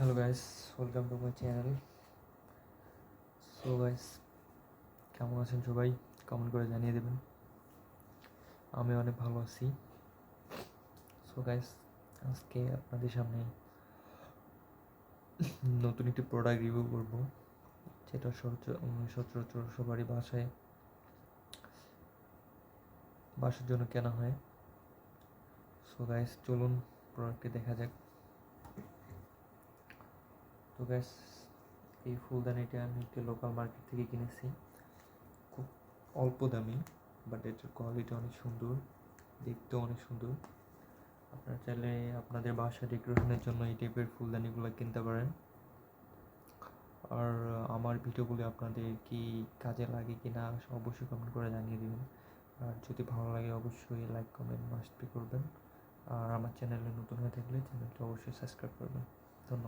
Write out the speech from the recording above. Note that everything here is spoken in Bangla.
Hello guys welcome to my channel so guys কেমন আছেন সবাই? কমেন্ট করে জানিয়ে দেবেন। আমি অনেক ভালো আছি। সো গাইস আজকে আপনাদের সামনে নতুন একটি প্রোডাক্ট রিভিউ করব। যেটা সচরাচর সবারই বাসায়, বাসার জন্য কেনা হয়। সো গাইস চলুন প্রোডাক্টটি দেখা যাক। তো গ্যাস এই ফুলদানিটা আমি একটি লোকাল মার্কেট থেকে কিনেছি। খুব অল্প দামি বাট এটার কোয়ালিটি অনেক সুন্দর, দেখতেও অনেক সুন্দর। আপনারা চাইলে আপনাদের বাসা ডেকোরেশনের জন্য এই টাইপের ফুলদানিগুলো কিনতে পারেন। আর আমার ভিডিওগুলি আপনাদের কি কাজে লাগে কি না অবশ্যই কমেন্ট করে জানিয়ে দেবেন। আর যদি ভালো লাগে অবশ্যই লাইক কমেন্ট মাস্ট বি করবেন। আর আমার চ্যানেলে নতুন হয়ে থাকলে চ্যানেলটি অবশ্যই সাবস্ক্রাইব করবেন। ধন্যবাদ।